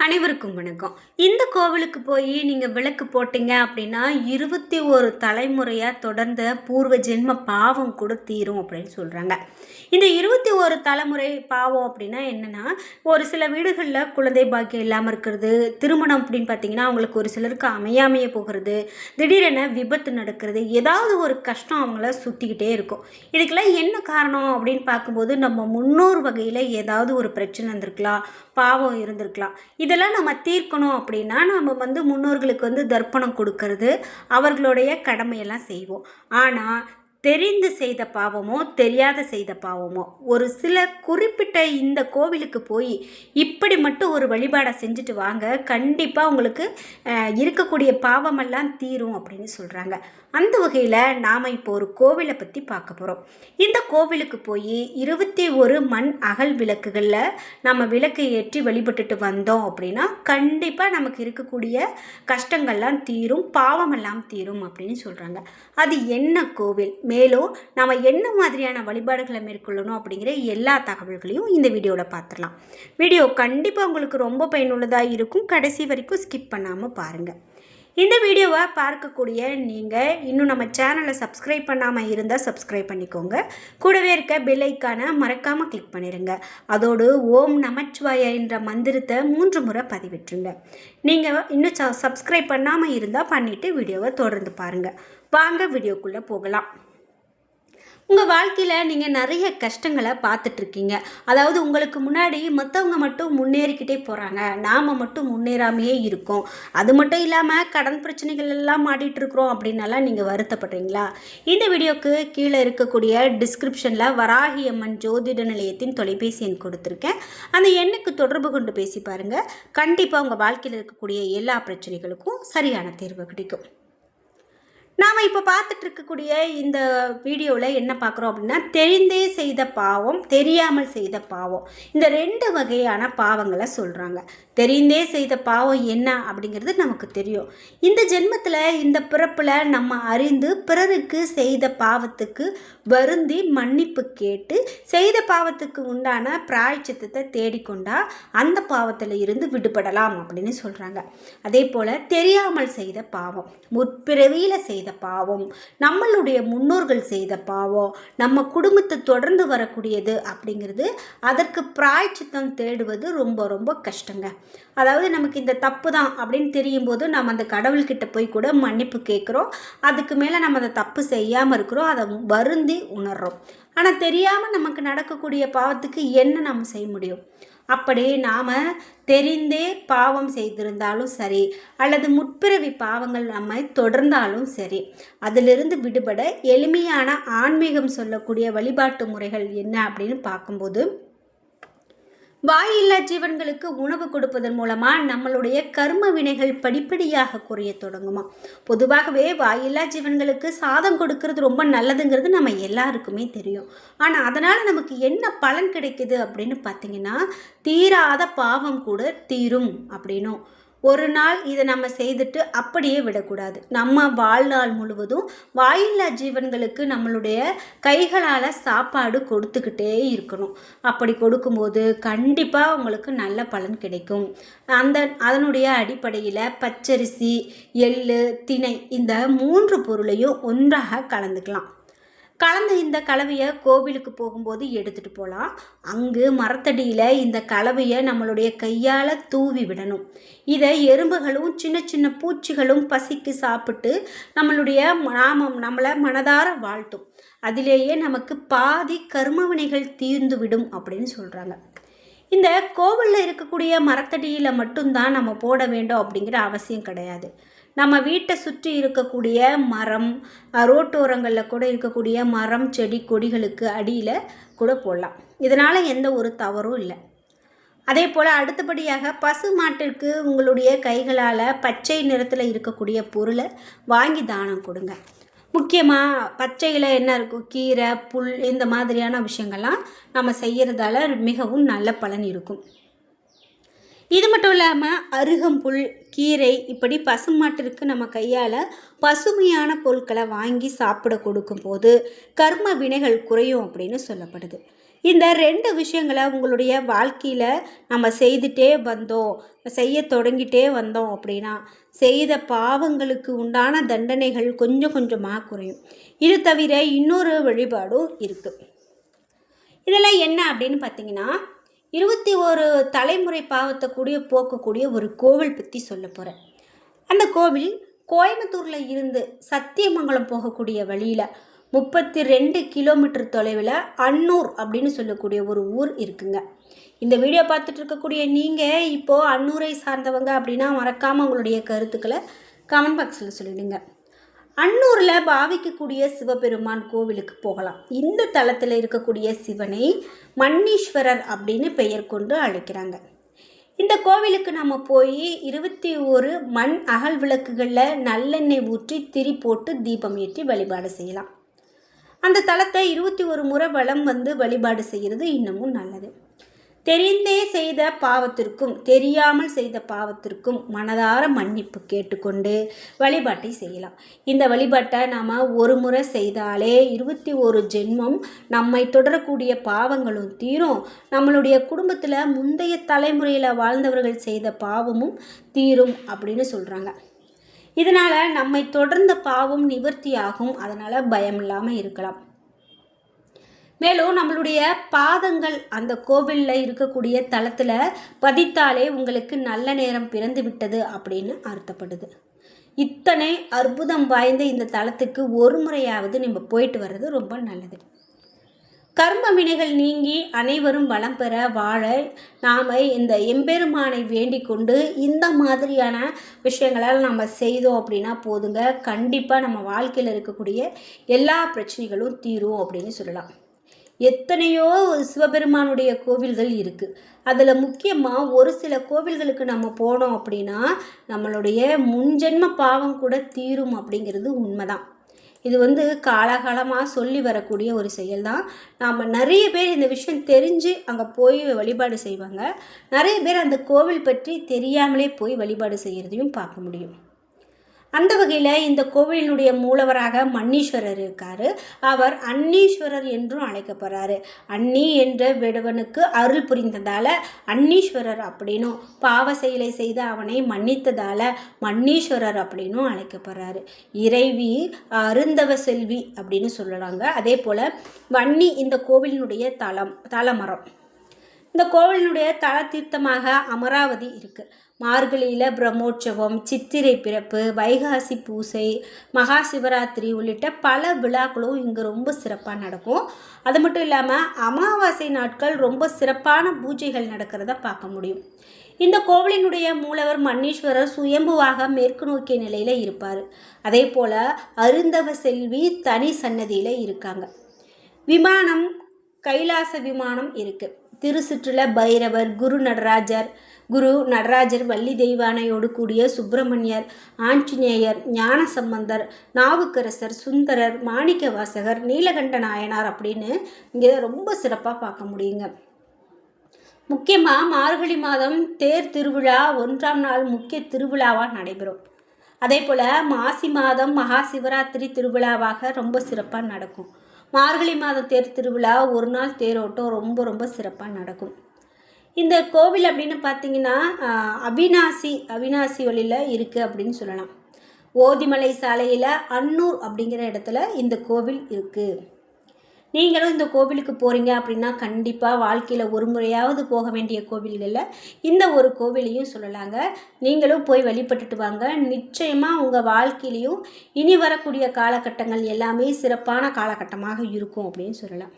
அனைவருக்கும் வணக்கம். இந்த கோவிலுக்கு போய் நீங்கள் விளக்கு போட்டீங்க அப்படின்னா இருபத்தி ஒரு தலைமுறையாக தொடர்ந்த பூர்வ ஜென்ம பாவம் கூட தீரும் அப்படின்னு சொல்கிறாங்க இந்த இருபத்தி ஒரு தலைமுறை பாவம் அப்படின்னா என்னென்னா ஒரு சில வீடுகளில் குழந்தை பாக்கியம் இல்லாமல் இருக்கிறது திருமணம் அப்படின்னு பார்த்தீங்கன்னா அவங்களுக்கு ஒரு சிலருக்கு அமையாமையே போகிறது திடீரென விபத்து நடக்கிறது ஏதாவது ஒரு கஷ்டம் அவங்கள சுற்றிக்கிட்டே இருக்கும். இதுக்கெல்லாம் என்ன காரணம் அப்படின்னு பார்க்கும்போது நம்ம முன்னோர் வகையில் ஏதாவது ஒரு பிரச்சனை இருந்திருக்கலாம் பாவம் இருந்திருக்கலாம். இதெல்லாம் நம்ம தீர்க்கணும் அப்படின்னா நம்ம வந்து முன்னோர்களுக்கு வந்து தர்ப்பணம் கொடுக்கறது அவர்களுடைய கடமையெல்லாம் செய்வோம். ஆனால் தெரிந்து செய்த பாவமோ தெரியாத செய்த பாவமோ. ஒரு சில குறிப்பிட்ட இந்த கோவிலுக்கு போய் இப்படி மட்டும் ஒரு வழிபாடை செஞ்சுட்டு வாங்க. கண்டிப்பாக உங்களுக்கு இருக்கக்கூடிய பாவமெல்லாம் தீரும் அப்படின்னு சொல்கிறாங்க அந்த வகையில் நாம் இப்போ ஒரு கோவிலை பற்றி பார்க்க போகிறோம் இந்த கோவிலுக்கு போய் இருபத்தி ஒரு மண் அகல் விளக்குகளில் நம்ம விளக்கை ஏற்றி வழிபட்டுட்டு வந்தோம் அப்படின்னா கண்டிப்பாக நமக்கு இருக்கக்கூடிய கஷ்டங்கள்லாம் தீரும் பாவமெல்லாம் தீரும் அப்படின்னு சொல்கிறாங்க அது என்ன கோவில்? மேலும் நாம் என்ன மாதிரியான வழிபாடுகளை மேற்கொள்ளணும் அப்படிங்கிற எல்லா தகவல்களையும் இந்த வீடியோவில் பார்த்துடலாம் வீடியோ கண்டிப்பாக உங்களுக்கு ரொம்ப பயனுள்ளதாக இருக்கும். கடைசி வரைக்கும் ஸ்கிப் பண்ணாமல் பாருங்கள் இந்த வீடியோவை பார்க்கக்கூடிய நீங்கள் இன்னும் நம்ம சேனலை சப்ஸ்கிரைப் பண்ணாமல் இருந்தால் சப்ஸ்கிரைப் பண்ணிக்கோங்க. கூடவே இருக்க பெல் மறக்காமல் கிளிக் பண்ணிடுங்க அதோடு ஓம் நமச்சிவாய என்ற மந்திரத்தை மூன்று முறை பதிவிட்டுருங்க. நீங்கள் இன்னும் ச சப்ஸ்கிரைப் பண்ணாமல் இருந்தால் பண்ணிவிட்டு வீடியோவை தொடர்ந்து பாருங்கள் வாங்க வீடியோக்குள்ளே போகலாம். உங்கள் வாழ்க்கையில் நீங்கள் நிறைய கஷ்டங்களை பார்த்துட்ருக்கீங்க. அதாவது உங்களுக்கு முன்னாடி மற்றவங்க மட்டும் முன்னேறிக்கிட்டே போகிறாங்க நாம் மட்டும் முன்னேறாமையே இருக்கோம். அது மட்டும் இல்லாமல் கடன் பிரச்சனைகள் எல்லாம் மாட்டிகிட்டு இருக்கிறோம் அப்படின்னலாம் நீங்கள் வருத்தப்படுறீங்களா? இந்த வீடியோக்கு கீழே இருக்கக்கூடிய டிஸ்கிரிப்ஷனில் வராகி அம்மன் ஜோதிட நிலையத்தின் தொலைபேசி எண் கொடுத்துருக்கேன். அந்த எண்ணுக்கு தொடர்பு கொண்டு பேசி பாருங்கள் கண்டிப்பாக உங்கள் வாழ்க்கையில் இருக்கக்கூடிய எல்லா பிரச்சனைகளுக்கும் சரியான தீர்வு கிடைக்கும். நாம் இப்போ பார்த்துட்டு இருக்கக்கூடிய இந்த வீடியோவில் என்ன பார்க்குறோம் அப்படின்னா தெரிந்தே செய்த பாவம் தெரியாமல் செய்த பாவம். இந்த ரெண்டு வகையான பாவங்களை சொல்கிறாங்க தெரிந்தே செய்த பாவம் என்ன அப்படிங்கிறது நமக்கு தெரியும். இந்த ஜென்மத்தில் இந்த பிறப்பில் நம்ம அறிந்து பிறருக்கு செய்த பாவத்துக்கு வருந்தி மன்னிப்பு கேட்டு செய்த பாவத்துக்கு உண்டான பிராய்ச்சித்தத்தை தேடிக்கொண்டா அந்த பாவத்தில் இருந்து விடுபடலாம் அப்படின்னு சொல்கிறாங்க அதே போல் தெரியாமல் செய்த பாவம். முற்பிறவியில் செய்த பாவம். நம்மளுடைய முன்னோர்கள் செய்த பாவம். நம்ம குடும்பத்தை தொடர்ந்து வரக்கூடியது அப்படிங்கிறது அதற்கு பிராய்ச்சித்தம் தேடுவது ரொம்ப ரொம்ப கஷ்டங்க. அதாவது நமக்கு இந்த தப்பு தான் அப்படின்னு தெரியும் போது நம்ம அந்த கடவுள்கிட்ட போய் கூட மன்னிப்பு கேட்குறோம். அதுக்கு மேலே நம்ம அந்த தப்பு செய்யாமல் இருக்கிறோம். அதை வருந்தி உணர்றோம். ஆனால் தெரியாமல் நமக்கு நடக்கக்கூடிய பாவத்துக்கு என்ன நம்ம செய்ய முடியும்? அப்படி நாம் தெரிந்தே பாவம் செய்திருந்தாலும் சரி அல்லது முற்பிறவி பாவங்கள் நம்மை தொடர்ந்தாலும் சரி அதிலிருந்து விடுபட எளிமையான ஆன்மீகம் சொல்லக்கூடிய வழிபாட்டு முறைகள் என்ன அப்படின்னு பார்க்கும்போது வாயில்லா ஜீவன்களுக்கு உணவு கொடுப்பதன் மூலமாக நம்மளுடைய கர்ம வினைகள் படிப்படியாக குறைய தொடங்குமா? பொதுவாகவே வாயில்லா ஜீவன்களுக்கு சாதம் கொடுக்கறது ரொம்ப நல்லதுங்கிறது நம்ம எல்லாருக்குமே தெரியும். ஆனால் அதனால் நமக்கு என்ன பலன் கிடைக்குது அப்படின்னு பார்த்தீங்கன்னா தீராத பாவம் கூட தீரும் அப்படின்னும். ஒரு நாள் இதை நம்ம செய்துட்டு அப்படியே விடக்கூடாது. நம்ம வாழ்நாள் முழுவதும் வாயில்லா ஜீவன்களுக்கு நம்மளுடைய கைகளால் சாப்பாடு கொடுத்துக்கிட்டே இருக்கணும். அப்படி கொடுக்கும்போது கண்டிப்பாக உங்களுக்கு நல்ல பலன் கிடைக்கும். அந்த அதனுடைய அடிப்படையில் பச்சரிசி எள்ளு திணை இந்த மூன்று பொருளையும் ஒன்றாக கலந்துக்கலாம். கலந்த இந்த கலவையை கோவிலுக்கு போகும்போது எடுத்துகிட்டு போகலாம் அங்கு மரத்தடியில் இந்த கலவையை நம்மளுடைய கையால் தூவி விடணும். இதை எறும்புகளும் சின்ன சின்ன பூச்சிகளும் பசிக்கு சாப்பிட்டு நம்மளுடைய நாமம் நம்மளை மனதார வாழ்த்தும். அதிலேயே நமக்கு பாதி கர்மவினைகள் தீர்ந்து விடும் அப்படின்னு சொல்கிறாங்க இந்த கோவிலில் இருக்கக்கூடிய மரத்தடியில் மட்டும்தான் நம்ம போட வேண்டும் அப்படிங்கிற அவசியம் கிடையாது. நம்ம வீட்டை சுற்றி இருக்கக்கூடிய மரம் ரோட்டோரங்களில் கூட இருக்கக்கூடிய மரம் செடி கொடிகளுக்கு அடியில் கூட போடலாம். இதனால் எந்த ஒரு தவறும் இல்லை. அதே போல் அடுத்தபடியாக பசு மாட்டிற்கு உங்களுடைய கைகளால் பச்சை நிறத்தில் இருக்கக்கூடிய பொருளை வாங்கி தானம் கொடுங்க. முக்கியமாக பச்சையில் என்ன இருக்கும்? கீரை புல் இந்த மாதிரியான விஷயங்கள்லாம் நம்ம செய்கிறதால மிகவும் நல்ல பலன் இருக்கும். இது மட்டும் இல்லாமல் அருகம்புல் கீரை இப்படி பசுமாட்டிற்கு நம்ம கையால் பசுமையான பொருட்களை வாங்கி சாப்பிட கொடுக்கும்போது கர்ம வினைகள் குறையும் அப்படின்னு சொல்லப்படுது. இந்த ரெண்டு விஷயங்களை உங்களுடைய வாழ்க்கையில் நம்ம செய்துட்டே வந்தோம் செய்ய தொடங்கிட்டே வந்தோம் அப்படின்னா செய்த பாவங்களுக்கு உண்டான தண்டனைகள் கொஞ்சம் கொஞ்சமாக குறையும். இது தவிர இன்னொரு வழிபாடும் இருக்குது இதெல்லாம் என்ன அப்படின்னு பார்த்தீங்கன்னா இருபத்தி ஒரு தலைமுறை பாவத்தை கூடிய போக்கக்கூடிய ஒரு கோவில் பற்றி சொல்ல போகிறேன் அந்த கோவில் கோயம்புத்தூரில் இருந்து சத்தியமங்கலம் போகக்கூடிய வழியில் முப்பத்தி ரெண்டு கிலோமீட்டர் தொலைவில் அன்னூர் அப்படின்னு சொல்லக்கூடிய ஒரு ஊர் இருக்குங்க. இந்த வீடியோ பார்த்துட்டு இருக்கக்கூடிய நீங்கள் இப்போது அன்னூரை சார்ந்தவங்க அப்படின்னா மறக்காமல் உங்களுடைய கருத்துக்களை கமெண்ட் பாக்ஸில் சொல்லிவிடுங்க அன்னூரில் பாவிக்கக்கூடிய சிவபெருமான் கோவிலுக்கு போகலாம். இந்த தலத்தில் இருக்கக்கூடிய சிவனை மன்னீஸ்வரர் அப்படின்னு பெயர் கொண்டு அழைக்கிறாங்க. இந்த கோவிலுக்கு நம்ம போய் இருபத்தி ஒரு மண் அகல் விளக்குகளில் நல்லெண்ணெய் ஊற்றி திரி போட்டு தீபம் ஏற்றி வழிபாடு செய்யலாம். அந்த தலத்தை இருபத்தி ஒரு முறை வளம் வந்து வழிபாடு செய்கிறது இன்னமும் நல்லது. தெரிந்தே செய்த பாவத்திற்கும் தெரியாமல் செய்த பாவத்திற்கும் மனதார மன்னிப்பு கேட்டுக்கொண்டு வழிபாட்டை செய்யலாம். இந்த வழிபாட்டை நாம் ஒரு முறை செய்தாலே இருபத்தி ஒரு ஜென்மம் நம்மை தொடரக்கூடிய பாவங்களும் தீரும். நம்மளுடைய குடும்பத்தில் முந்தைய தலைமுறையில் வாழ்ந்தவர்கள் செய்த பாவமும் தீரும் அப்படின்னு சொல்கிறாங்க இதனால் நம்மை தொடர்ந்த பாவம் நிவர்த்தியாகும். அதனால் பயம் இல்லாமல் இருக்கலாம். மேலும் நம்மளுடைய பாதங்கள் அந்த கோவிலில் இருக்கக்கூடிய தளத்தில் பதித்தாலே உங்களுக்கு நல்ல நேரம் பிறந்து விட்டது அப்படின்னு அர்த்தப்படுது. இத்தனை அற்புதம் வாய்ந்த இந்த தளத்துக்கு ஒரு முறையாவது நம்ம போயிட்டு வர்றது ரொம்ப நல்லது. கர்ம வினைகள் நீங்கி அனைவரும் வளம் பெற வாழ நாம் இந்த எம்பெருமானை வேண்டிக் கொண்டு இந்த மாதிரியான விஷயங்களால் நம்ம செய்தோம் அப்படின்னா போதுங்க. கண்டிப்பாக நம்ம வாழ்க்கையில் இருக்கக்கூடிய எல்லா பிரச்சனைகளும் தீரும் அப்படின்னு சொல்லலாம். எத்தனையோ சிவபெருமானுடைய கோவில்கள் இருக்குது அதில் முக்கியமாக ஒரு சில கோவில்களுக்கு நம்ம போனோம் அப்படின்னா நம்மளுடைய முன்ஜென்ம பாவம் கூட தீரும் அப்படிங்கிறது உண்மைதான். இது வந்து காலகாலமாக சொல்லி வரக்கூடிய ஒரு செயல் தான் நாம் நிறைய பேர் இந்த விஷயம் தெரிஞ்சு அங்கே போய் வழிபாடு செய்வாங்க. நிறைய பேர் அந்த கோவில் பற்றி தெரியாமலே போய் வழிபாடு செய்கிறதையும் பார்க்க முடியும். அந்த வகையில் இந்த கோவிலினுடைய மூலவராக மன்னீஸ்வரர் இருக்கார். அவர் அன்னீஸ்வரர் என்றும் அழைக்கப்படுறாரு. அன்னி என்ற விடவனுக்கு அருள் புரிந்ததால் அன்னீஸ்வரர் அப்படின்னும் பாவ செயலை செய்து அவனை மன்னித்ததால் மன்னீஸ்வரர் அப்படின்னும் அழைக்கப்படுறாரு. இறைவி அருந்தவ செல்வி அப்படின்னு சொல்லலாங்க. அதே போல் வன்னி இந்த கோவிலினுடைய தலம் தலமரம். இந்த கோவிலினுடைய தல தீர்த்தமாக அமராவதி இருக்குது மார்கழியில் பிரம்மோற்சவம் சித்திரை பிறப்பு வைகாசி பூசை மகா சிவராத்திரி உள்ளிட்ட பல விழாக்களும் இங்கே ரொம்ப சிறப்பாக நடக்கும். அது மட்டும் இல்லாமல் அமாவாசை நாட்கள் ரொம்ப சிறப்பான பூஜைகள் நடக்கிறத பார்க்க முடியும். இந்த கோவிலினுடைய மூலவர் மன்னீஸ்வரர் சுயம்புவாக மேற்கு நோக்கிய நிலையில் இருப்பார். அதே போல் அருந்தவ செல்வி தனி சன்னதியில் இருக்காங்க. விமானம் கைலாச விமானம் இருக்குது திருச்சுற்றுல பைரவர் குரு நடராஜர் குரு நடராஜர் வள்ளி தெய்வானையோடு கூடிய சுப்பிரமணியர் ஆஞ்சநேயர் ஞானசம்பந்தர் நாவுக்கரசர் சுந்தரர் மாணிக்க வாசகர் நீலகண்ட நாயனார் அப்படின்னு இங்கே ரொம்ப சிறப்பாக பார்க்க முடியுங்க. முக்கியமாக மார்கழி மாதம் தேர் திருவிழா ஒன்றாம் நாள் முக்கிய திருவிழாவாக நடைபெறும். அதே போல் மாசி மாதம் மகா சிவராத்திரி திருவிழாவாக ரொம்ப சிறப்பாக நடக்கும். மார்கழி மாத தேர் திருவிழா ஒரு நாள் தேரோட்டம் ரொம்ப ரொம்ப சிறப்பாக நடக்கும். இந்த கோவில் அப்படின்னு பார்த்தீங்கன்னா அவினாசி அவினாசி வழியில் இருக்குது அப்படின்னு சொல்லலாம். ஓதிமலை சாலையில் அன்னூர் அப்படிங்கிற இடத்துல இந்த கோவில் இருக்குது நீங்களும் இந்த கோவிலுக்கு போகிறீங்க அப்படின்னா கண்டிப்பாக வாழ்க்கையில் ஒரு முறையாவது போக வேண்டிய கோவில்களில் இந்த ஒரு கோவிலையும் சொல்லலாங்க. நீங்களும் போய் வழிபட்டுட்டு வாங்க. நிச்சயமாக உங்கள் வாழ்க்கையிலையும் இனி வரக்கூடிய காலகட்டங்கள் எல்லாமே சிறப்பான காலகட்டமாக இருக்கும் அப்படின்னு சொல்லலாம்.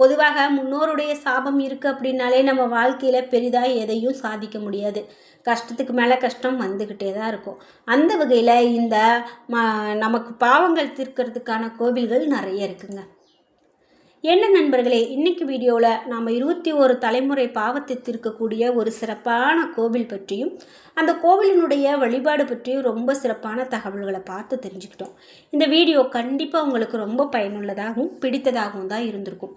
பொதுவாக முன்னோருடைய சாபம் இருக்குது அப்படின்னாலே நம்ம வாழ்க்கையில் பெரிதாக எதையும் சாதிக்க முடியாது. கஷ்டத்துக்கு மேலே கஷ்டம் வந்துக்கிட்டே தான் இருக்கும். அந்த வகையில் இந்த ம நமக்கு பாவங்கள் தீர்க்கிறதுக்கான கோவில்கள் நிறைய இருக்குங்க. என்ன நண்பர்களே இன்னைக்கு வீடியோவில் நாம் இருபத்தி ஒரு தலைமுறை பாவத்தை ஒரு சிறப்பான கோவில் பற்றியும் அந்த கோவிலினுடைய வழிபாடு பற்றியும் ரொம்ப சிறப்பான தகவல்களை பார்த்து தெரிஞ்சுக்கிட்டோம். இந்த வீடியோ கண்டிப்பாக உங்களுக்கு ரொம்ப பயனுள்ளதாகவும் பிடித்ததாகவும் தான் இருந்திருக்கும்.